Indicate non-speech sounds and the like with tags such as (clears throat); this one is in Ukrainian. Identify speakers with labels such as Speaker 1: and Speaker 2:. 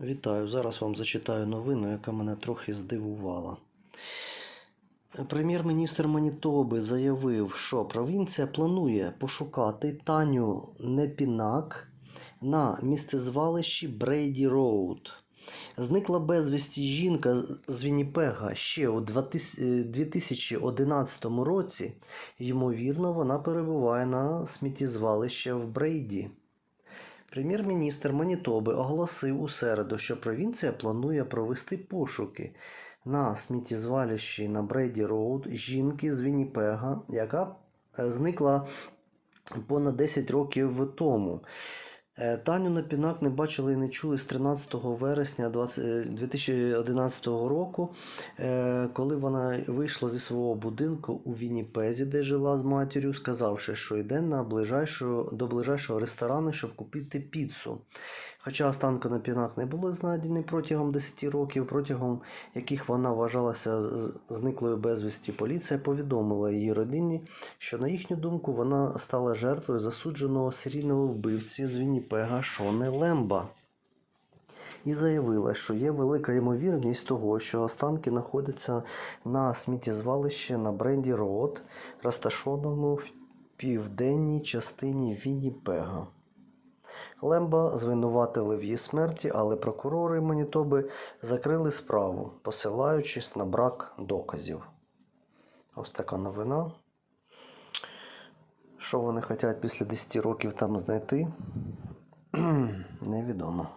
Speaker 1: Вітаю! Зараз вам зачитаю новину, яка мене трохи здивувала. Прем'єр-міністр Манітоби заявив, що провінція планує пошукати Таню Непінак на місцезвалищі Брейді Роуд. Зникла безвісті жінка з Вінніпега ще у 2011 році. Ймовірно, вона перебуває на сміттєзвалищі в Брейді. Прем'єр-міністр Манітоби оголосив у середу, що провінція планує провести пошуки на сміттєзвалищі на Брейді Роуд жінки з Вінніпега, яка е, зникла понад 10 років тому. Е, на пінак не бачили і не чули з 13 вересня 20 е, 2011 року, е, коли вона вийшла зі свого будинку у Вінніпезі, де жила з матір'ю, сказавши, що йде на ближайшого, до ближайшого ресторану, щоб купити піцу. Хоча останки Напінак не були знайдені протягом 10 років, протягом яких вона вважалася зниклою безвісті, поліція повідомила її родині, що на їхню думку вона стала жертвою засудженого серійного вбивці з Вінніпега Шони Лемба. І заявила, що є велика ймовірність того, що останки знаходяться на сміттєзвалищі на Бренді Роуд, розташованому в південній частині Вінніпега. Лемба звинуватили в її смерті, але прокурори Манітоби закрили справу, посилаючись на брак доказів. Ось така новина. Що вони хочуть після 10 років там знайти, (clears throat) невідомо.